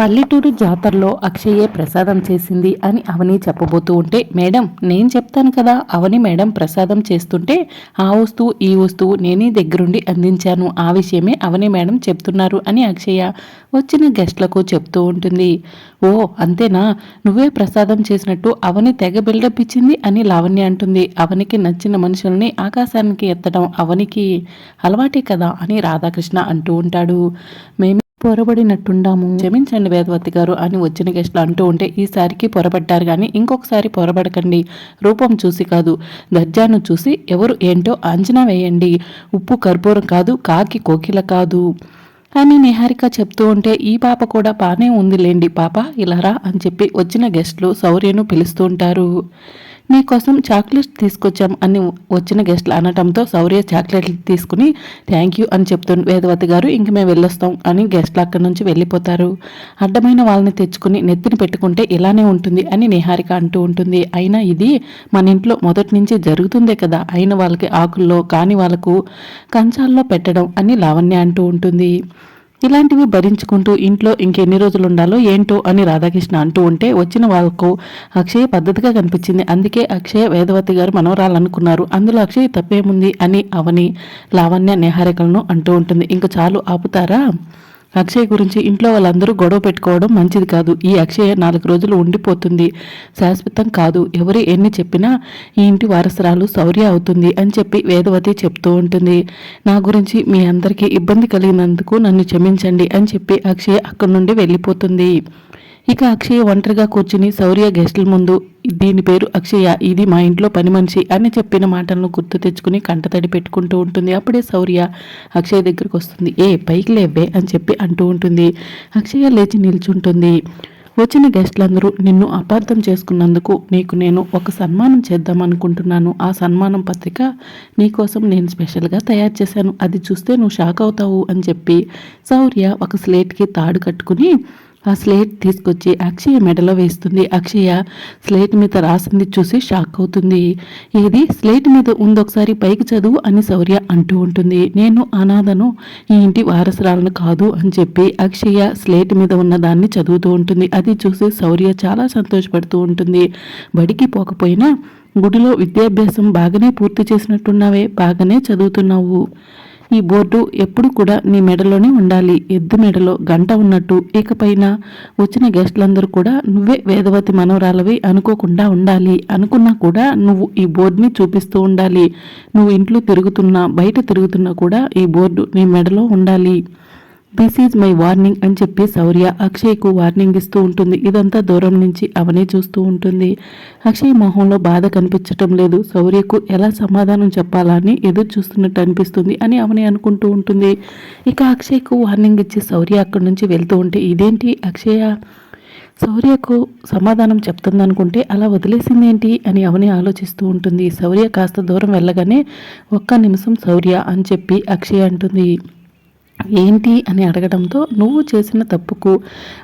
పల్లెటూరు జాతరలో అక్షయే ప్రసాదం చేసింది అని అవని చెప్పబోతూ ఉంటే మేడం నేను చెప్తాను కదా అవని మేడం ప్రసాదం చేస్తుంటే ఆ వస్తువు ఈ వస్తువు నేనే దగ్గరుండి అందించాను. ఆ విషయమే అవని మేడం చెప్తున్నారు అని అక్షయ వచ్చిన గెస్ట్లకు చెప్తూ ఉంటుంది. ఓ అంతేనా? నువ్వే ప్రసాదం చేసినట్టు అవని తెగ బిల్డప్ ఇచ్చింది అని లావణ్య అంటుంది. అవనికి నచ్చిన మనుషుల్ని ఆకాశానికి ఎత్తడం అవనికి అలవాటే కదా అని రాధాకృష్ణ అంటూ ఉంటాడు. మేము పొరబడినట్టుండాము. క్షమించండి వేదవతి గారు అని వచ్చిన గెస్ట్లు అంటూ ఉంటే ఈసారికి పొరబడ్డారు కానీ ఇంకొకసారి పొరబడకండి. రూపం చూసి కాదు దర్జాను చూసి ఎవరు ఏంటో అంచనా వేయండి. ఉప్పు కర్పూరం కాదు కాకి కోకిల కాదు. అని నిహారిక చెప్తూ ఉంటే ఈ పాప కూడా బాగానే ఉందిలేండి పాప ఇలారా అని చెప్పి వచ్చిన గెస్ట్లు శౌర్యను పిలుస్తూ ఉంటారు. మీకోసం చాక్లెట్స్ తీసుకొచ్చాం అని వచ్చిన గెస్ట్లు అనటంతో శౌర్య చాక్లెట్లు తీసుకుని థ్యాంక్ యూ అని చెప్తుంది వేదవతి గారు ఇంక మేము వెళ్ళొస్తాం అని గెస్ట్లు అక్కడి నుంచి వెళ్ళిపోతారు. అడ్డమైన వాళ్ళని తెచ్చుకుని నెత్తిని పెట్టుకుంటే ఇలానే ఉంటుంది అని నిహారిక అంటూ ఉంటుంది. అయినా ఇది మన ఇంట్లో మొదటి నుంచి జరుగుతుందే కదా అయిన వాళ్ళకి ఆకుల్లో కాని వాళ్ళకు కంచాల్లో పెట్టడం అని లావణ్య అంటూ ఉంటుంది. ఇలాంటివి భరించుకుంటూ ఇంట్లో ఇంకెన్ని రోజులు ఉండాలో ఏంటో అని రాధాకృష్ణ అంటూ ఉంటే వచ్చిన వాళ్ళకు అక్షయ్ పద్ధతిగా కనిపించింది. అందుకే అక్షయ్ వేదవతి గారు మనవరాలనుకున్నారు. అందులో అక్షయ్ తప్పేముంది అని అవని లావణ్య నేహారికలను అంటూ ఉంటుంది. ఇంక చాలు ఆపుతారా? అక్షయ్ గురించి ఇంట్లో వాళ్ళందరూ గొడవ పెట్టుకోవడం మంచిది కాదు. ఈ అక్షయ నాలుగు రోజులు ఉండిపోతుంది. శాశ్వతం కాదు. ఎవరు ఎన్ని చెప్పినా ఈ ఇంటి వారసరాలు శౌర్య అవుతుంది అని చెప్పి వేదవతి చెప్తూ ఉంటుంది. నా గురించి మీ అందరికీ ఇబ్బంది కలిగినందుకు నన్ను క్షమించండి అని చెప్పి అక్షయ అక్కడి నుండి వెళ్ళిపోతుంది. ఇక అక్షయ ఒంటరిగా కూర్చుని శౌర్య గెస్టుల ముందు దీని పేరు అక్షయ ఇది మా ఇంట్లో పని మనిషి అని చెప్పిన మాటలను గుర్తు తెచ్చుకుని కంటతడి పెట్టుకుంటూ ఉంటుంది. అప్పుడే శౌర్య అక్షయ దగ్గరకు వస్తుంది. ఏ పైకి లేవే అని చెప్పి అంటూ ఉంటుంది. అక్షయ లేచి నిల్చుంటుంది. వచ్చిన గెస్ట్లందరూ నిన్ను అపార్థం చేసుకున్నందుకు నీకు నేను ఒక సన్మానం చేద్దాం అనుకుంటున్నాను. ఆ సన్మానం పత్రిక నీకోసం నేను స్పెషల్గా తయారు చేశాను. అది చూస్తే నువ్వు షాక్ అవుతావు అని చెప్పి శౌర్య ఒక స్లేట్కి తాడు కట్టుకుని ఆ స్లేట్ తీసుకొచ్చి అక్షయ మెడలో వేస్తుంది. అక్షయ స్లేట్ మీద రాసింది చూసి షాక్ అవుతుంది. ఇది స్లేట్ మీద ఉందొకసారి పైకి చదువు అని శౌర్య అంటూ ఉంటుంది. నేను అనాథను ఈ ఇంటి వారసురాలను కాదు అని చెప్పి అక్షయ స్లేట్ మీద ఉన్న దాన్ని చదువుతూ ఉంటుంది. అది చూసి శౌర్య చాలా సంతోషపడుతూ ఉంటుంది. బడికి పోకపోయినా గుడిలో విద్యాభ్యాసం బాగానే పూర్తి చేసినట్టున్నావే బాగానే చదువుతున్నావు. ఈ బోర్డు ఎప్పుడు కూడా నీ మెడలోనే ఉండాలి. ఎద్దు మెడలో గంట ఉన్నట్టు. ఇకపైన వచ్చిన గెస్టులందరూ కూడా నువ్వే వేదవతి మనవరాలవి అనుకోకుండా ఉండాలి. అనుకున్నా కూడా నువ్వు ఈ బోర్డుని చూపిస్తూ ఉండాలి. నువ్వు ఇంట్లో తిరుగుతున్నా బయట తిరుగుతున్నా కూడా ఈ బోర్డు నీ మెడలో ఉండాలి. దిస్ ఈజ్ మై వార్నింగ్ అని చెప్పి శౌర్య అక్షయ్కు వార్నింగ్ ఇస్తూ ఉంటుంది. ఇదంతా దూరం నుంచి అవనే చూస్తూ ఉంటుంది. అక్షయ్ మొహంలో బాధ కనిపించటం లేదు. శౌర్యకు ఎలా సమాధానం చెప్పాలని ఎదురు చూస్తున్నట్టు అనిపిస్తుంది అని అవనే అనుకుంటూ ఉంటుంది. ఇక అక్షయ్కు వార్నింగ్ ఇచ్చి శౌర్య అక్కడి నుంచి వెళ్తూ ఉంటే ఇదేంటి అక్షయ? శౌర్యకు సమాధానం చెప్తుందనుకుంటే అలా వదిలేసింది ఏంటి అని అవని ఆలోచిస్తూ ఉంటుంది. శౌర్య కాస్త దూరం వెళ్ళగానే ఒక్క నిమిషం శౌర్య అని చెప్పి అక్షయ్ అంటుంది. ఏంటి అని అడగడంతో నువ్వు చేసిన తప్పుకు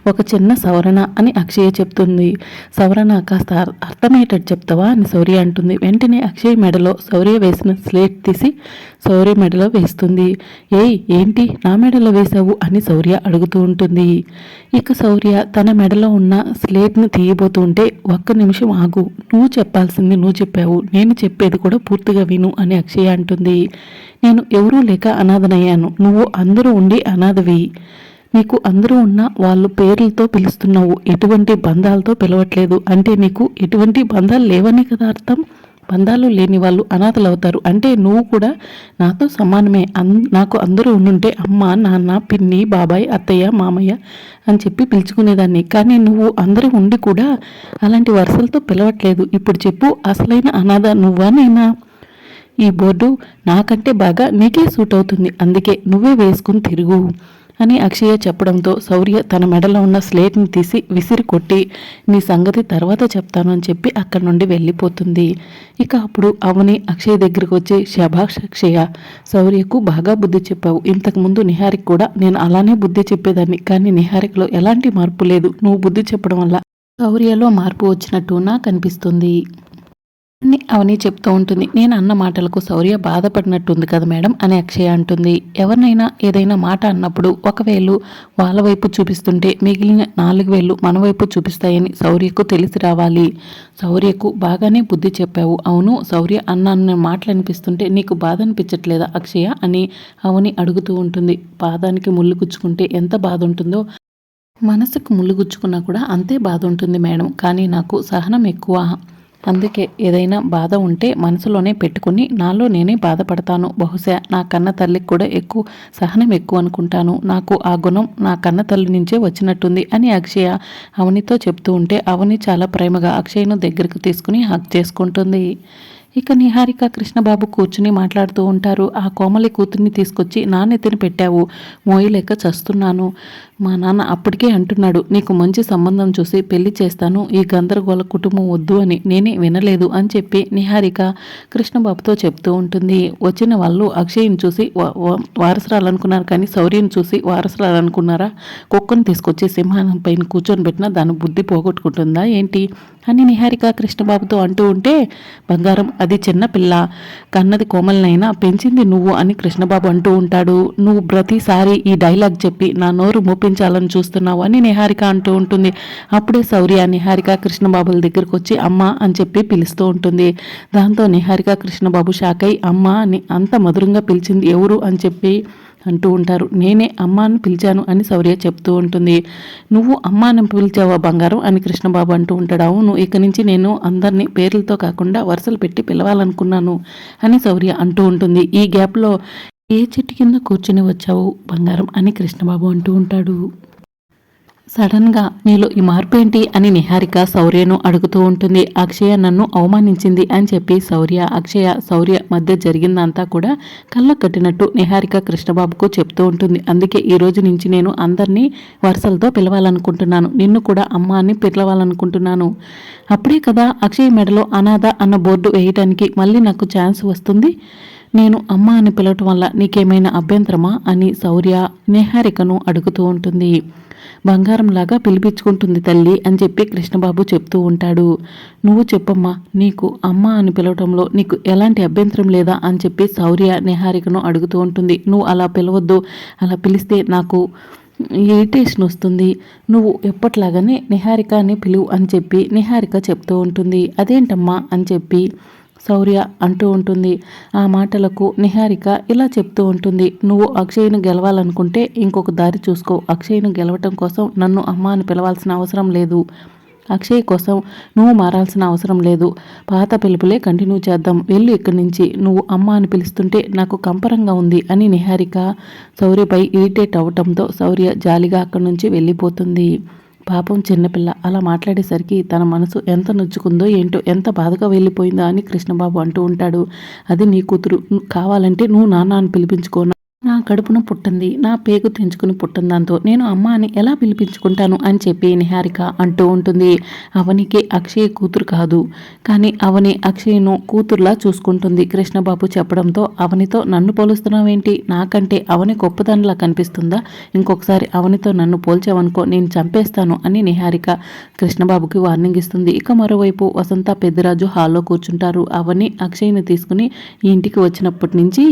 ఒక చిన్న సవరణ అని అక్షయ చెప్తుంది. సవరణ కాస్త అర్థమయ్యేటట్టు చెప్తావా? అని శౌర్య అంటుంది. వెంటనే అక్షయ్ మెడలో శౌర్య వేసిన స్లేట్ తీసి శౌర్య మెడలో వేస్తుంది. ఏయ్ ఏంటి? నా మెడలో వేసావు అని శౌర్య అడుగుతూ ఉంటుంది. ఇక శౌర్య తన మెడలో ఉన్న స్లేట్ను తీయబోతూ ఉంటే ఒక్క నిమిషం ఆగు. నువ్వు చెప్పాల్సింది నువ్వు చెప్పావు. నేను చెప్పేది కూడా పూర్తిగా విను అని అక్షయ అంటుంది. నేను ఎవరూ లేక అనాథనయ్యాను. నువ్వు అందరూ ఉండి అనాథవి. నీకు అందరూ ఉన్న వాళ్ళు పేర్లతో పిలుస్తున్నావు. ఎటువంటి బంధాలతో పిలవట్లేదు. అంటే నీకు ఎటువంటి బంధాలు లేవని కదా అర్థం? బంధాలు లేని వాళ్ళు అనాథలు అవుతారు అంటే నువ్వు కూడా నాతో సమానమే. అన్ నాకు అందరూ ఉండుంటే అమ్మ నాన్న పిన్ని బాబాయ్ అత్తయ్య మామయ్య అని చెప్పి పిలుచుకునేదాన్ని. కానీ నువ్వు అందరూ ఉండి కూడా అలాంటి వరుసలతో పిలవట్లేదు. ఇప్పుడు చెప్పు అసలైన అనాథ నువ్వా నేనా? ఈ బోర్డు నాకంటే బాగా నీకే సూట్ అవుతుంది అందుకే నువ్వే వేసుకుని తిరుగు అని అక్షయ చెప్పడంతో శౌర్య తన మెడలో ఉన్న స్లేట్ని తీసి విసిరి కొట్టి నీ సంగతి తర్వాత చెప్తాను అని చెప్పి అక్కడి నుండి వెళ్ళిపోతుంది. ఇక అప్పుడు అవని అక్షయ్ దగ్గరికి వచ్చి శభాష్ అక్షయ శౌర్యకు బాగా బుద్ధి చెప్పావు. ఇంతకుముందు నిహారిక్ కూడా నేను అలానే బుద్ధి చెప్పేదాన్ని కానీ నిహారిక్లో ఎలాంటి మార్పు లేదు. నువ్వు బుద్ధి చెప్పడం వల్ల శౌర్యలో మార్పు వచ్చినట్టు నాకు అనిపిస్తుంది అని అవని చెప్తూ ఉంటుంది. నేను అన్న మాటలకు శౌర్య బాధపడినట్టుంది కదా మేడం అని అక్షయ అంటుంది. ఎవరినైనా ఏదైనా మాట అన్నప్పుడు ఒకవేళ వాళ్ళ వైపు చూపిస్తుంటే మిగిలిన నాలుగు వేళ్ళు మన వైపు చూపిస్తాయని శౌర్యకు తెలిసి రావాలి. శౌర్యకు బాగానే బుద్ధి చెప్పావు. అవును శౌర్య అన్న అన్న మాటలు అనిపిస్తుంటే నీకు బాధ అనిపించట్లేదా అక్షయ అని అవని అడుగుతూ ఉంటుంది. పాదానికి ముళ్ళు గుచ్చుకుంటే ఎంత బాధ ఉంటుందో? మనసుకు ముళ్ళు గుచ్చుకున్నా కూడా అంతే బాధ ఉంటుంది మేడం. కానీ నాకు సహనం ఎక్కువ. అందుకే ఏదైనా బాధ ఉంటే మనసులోనే పెట్టుకుని నాలో నేనే బాధపడతాను. బహుశా నా కన్న తల్లికి కూడా ఎక్కువ సహనం ఎక్కువ అనుకుంటాను. నాకు ఆ గుణం నా కన్న తల్లి నుంచే వచ్చినట్టుంది అని అక్షయ అవనితో చెప్తూ ఉంటే అవని చాలా ప్రేమగా అక్షయ్ను దగ్గరకు తీసుకుని హక్ చేసుకుంటుంది. ఇక నిహారిక కృష్ణబాబు కూర్చుని మాట్లాడుతూ ఉంటారు. ఆ కోమలి కూతుర్ని తీసుకొచ్చి నా నెత్తిన పెట్టావు. మోయలేక చస్తున్నాను. మా నాన్న అప్పటికే అంటున్నాడు నీకు మంచి సంబంధం చూసి పెళ్ళి చేస్తాను ఈ గందరగోళ కుటుంబం వద్దు అని నేనే వినలేదు అని చెప్పి నిహారిక కృష్ణబాబుతో చెప్తూ ఉంటుంది. వచ్చిన వాళ్ళు అక్షయ్ని చూసి వారసురాలు అనుకున్నారు కానీ శౌర్యని చూసి వారసురాలు అనుకున్నారా కుక్కను తీసుకొచ్చి సింహానం పైన కూర్చొని పెట్టినా దాని బుద్ధి పోగొట్టుకుంటుందా ఏంటి? అని నిహారిక కృష్ణబాబుతో అంటూ ఉంటే బంగారం అది చిన్న పిల్ల కన్నది కోమలనైనా పెంచింది నువ్వు అని కృష్ణబాబు అంటూ ఉంటాడు. నువ్వు ప్రతిసారి ఈ డైలాగ్ చెప్పి నా నోరు మూపించాలని చూస్తున్నావు అని నిహారిక అంటూ ఉంటుంది. అప్పుడే శౌర్య నిహారిక కృష్ణబాబుల దగ్గరకు వచ్చి అమ్మ అని చెప్పి పిలుస్తూ ఉంటుంది. దాంతో నిహారిక కృష్ణబాబు షాక్ అయి అమ్మ అని అంత మధురంగా పిలిచింది ఎవరు అని చెప్పి అంటూ ఉంటారు. నేనే అమ్మాను పిలిచాను అని శౌర్య చెప్తూ ఉంటుంది. నువ్వు అమ్మాను పిలిచావా బంగారం అని కృష్ణబాబు అంటూ ఉంటాడు. అవును ఇక నుంచి నేను అందరినీ పేర్లతో కాకుండా వరుసలు పెట్టి పిలవాలనుకున్నాను అని శౌర్య అంటూ ఉంటుంది. ఈ గ్యాప్లో ఏ చెట్టు కింద కూర్చుని వచ్చావు బంగారం అని కృష్ణబాబు అంటూ ఉంటాడు. సడన్గా నీలో ఈ మార్పు ఏంటి అని నిహారిక శౌర్యను అడుగుతూ ఉంటుంది. అక్షయ నన్ను అవమానించింది అని చెప్పి శౌర్య అక్షయ శౌర్య మధ్య జరిగిందంతా కూడా కళ్ళ కట్టినట్టు నిహారిక కృష్ణబాబుకు చెప్తూ ఉంటుంది. అందుకే ఈ రోజు నుంచి నేను అందరినీ వరుసలతో పిలవాలనుకుంటున్నాను. నిన్ను కూడా అమ్మ అని పిలవాలనుకుంటున్నాను. అప్పుడే కదా అక్షయ మెడలో అనాథ అన్న బోర్డు వేయటానికి మళ్ళీ నాకు ఛాన్స్ వస్తుంది. నేను అమ్మ అని పిలవటం వల్ల నీకేమైనా అభ్యంతరమా అని శౌర్య నిహారికను అడుగుతూ ఉంటుంది. బంగారంలాగా పిలిపించుకుంటుంది తల్లి అని చెప్పి కృష్ణబాబు చెప్తూ ఉంటాడు. నువ్వు చెప్పమ్మా నీకు అమ్మ అని పిలవటంలో నీకు ఎలాంటి అభ్యంతరం లేదా అని చెప్పి శౌర్య నిహారికను అడుగుతూ ఉంటుంది. నువ్వు అలా పిలవద్దు అలా పిలిస్తే నాకు ఇరిటేషన్ వస్తుంది. నువ్వు ఎప్పట్లాగానే నిహారిక అని పిలువు అని చెప్పి నిహారిక చెప్తూ ఉంటుంది. అదేంటమ్మా అని చెప్పి శౌర్య అంటూ ఉంటుంది. ఆ మాటలకు నిహారిక ఇలా చెప్తూ ఉంటుంది. నువ్వు అక్షయ్ను గెలవాలనుకుంటే ఇంకొక దారి చూసుకో. అక్షయ్ను గెలవటం కోసం నన్ను అమ్మ అని పిలవాల్సిన అవసరం లేదు. అక్షయ్ కోసం నువ్వు మారాల్సిన అవసరం లేదు. పాత పిలుపులే కంటిన్యూ చేద్దాం. వెళ్ళు ఇక్కడి నుంచి. నువ్వు అమ్మ అని పిలుస్తుంటే నాకు కంపరంగా ఉంది అని నిహారిక శౌర్యపై ఇరిటేట్ అవటంతో శౌర్య జాలిగా అక్కడి నుంచి వెళ్ళిపోతుంది. పాపం చిన్నపిల్ల అలా మాట్లాడేసరికి తన మనసు ఎంత నొచ్చుకుందో ఏంటో ఎంత బాధగా వెళ్ళిపోయిందో అని కృష్ణబాబు అంటూ ఉంటాడు. అది నీ కూతురు. కావాలంటే నువ్వు నాన్న అని పిలిపించుకో నా కడుపును పుట్టింది నా పేగు తెంచుకుని పుట్టిందంతో నేను అమ్మ అని ఎలా పిలిపించుకుంటాను అని చెప్పి నిహారిక అంటూ ఉంటుంది. అవనికి అక్షయ్ కూతురు కాదు. కానీ అవని అక్షయ్ను కూతురులా చూసుకుంటుంది. కృష్ణబాబు చెప్పడంతో అవనితో నన్ను పోలుస్తున్నావేంటి? నాకంటే అవని గొప్పదానిలా కనిపిస్తుందా? ఇంకొకసారి అవనితో నన్ను పోల్చావనుకో నేను చంపేస్తాను అని నిహారిక కృష్ణబాబుకి వార్నింగ్ ఇస్తుంది. ఇక మరోవైపు వసంత పెద్దరాజు హాల్లో కూర్చుంటారు. అవని అక్షయ్ని తీసుకుని ఈ ఇంటికి వచ్చినప్పటి నుంచి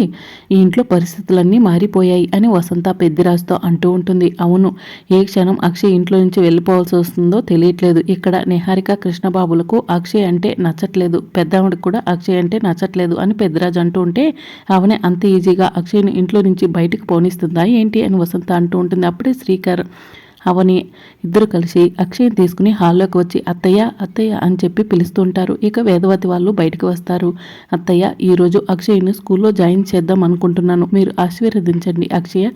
ఈ ఇంట్లో పరిస్థితులన్నీ మారిపోయాయి అని వసంత పెద్దిరాజుతో అంటూ ఉంటుంది. అవును ఏ క్షణం అక్షయ్ ఇంట్లో నుంచి వెళ్ళిపోవాల్సి వస్తుందో తెలియట్లేదు. ఇక్కడ నిహారిక కృష్ణబాబులకు అక్షయ్ అంటే నచ్చట్లేదు. పెద్దవాడికి కూడా అక్షయ్ అంటే నచ్చట్లేదు అని పెద్దరాజు అంటూ ఉంటే అవనే అంత ఈజీగా అక్షయ్ని ఇంట్లో నుంచి బయటకు పోనిస్తుందా ఏంటి? అని వసంత అంటూ ఉంటుంది. అప్పుడే శ్రీకర్ అవని ఇద్దరు కలిసి అక్షయ్ తీసుకుని హాల్లోకి వచ్చి అత్తయ్య అత్తయ్య అని చెప్పి పిలుస్తుంటారు. ఇక వేదవతి వాళ్ళు బయటకు వస్తారు. అత్తయ్య ఈరోజు అక్షయ్ని స్కూల్లో జాయిన్ చేద్దాం అనుకుంటున్నాను. మీరు ఆశీర్వదించండి. అక్షయ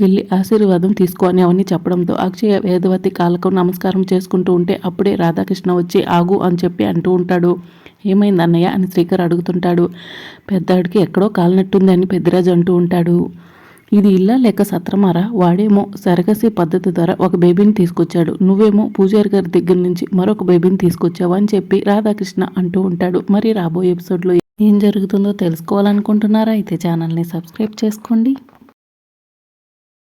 వెళ్ళి ఆశీర్వాదం తీసుకో అని అవన్నీ చెప్పడంతో అక్షయ వేదవతి కాలకం నమస్కారం చేసుకుంటూ ఉంటే అప్పుడే రాధాకృష్ణ వచ్చి ఆగు అని చెప్పి అంటూ ఉంటాడు. ఏమైంది అన్నయ్య? అని శ్రీకర్ అడుగుతుంటాడు. పెద్దాడికి ఎక్కడో కాలినట్టుంది అని పెద్దరాజు అంటూ ఉంటాడు. ఇది ఇల్లా లేక సత్రమారా? వాడేమో సరగసి పద్ధతి ద్వారా ఒక బేబీని తీసుకొచ్చాడు. నువ్వేమో పూజారి గారి దగ్గర నుంచి మరొక బేబీని తీసుకొచ్చావు అని చెప్పి రాధాకృష్ణ అంటూ ఉంటాడు. మరి రాబోయే ఎపిసోడ్లో ఏం జరుగుతుందో తెలుసుకోవాలనుకుంటున్నారా? అయితే ఛానల్ని సబ్స్క్రైబ్ చేసుకోండి.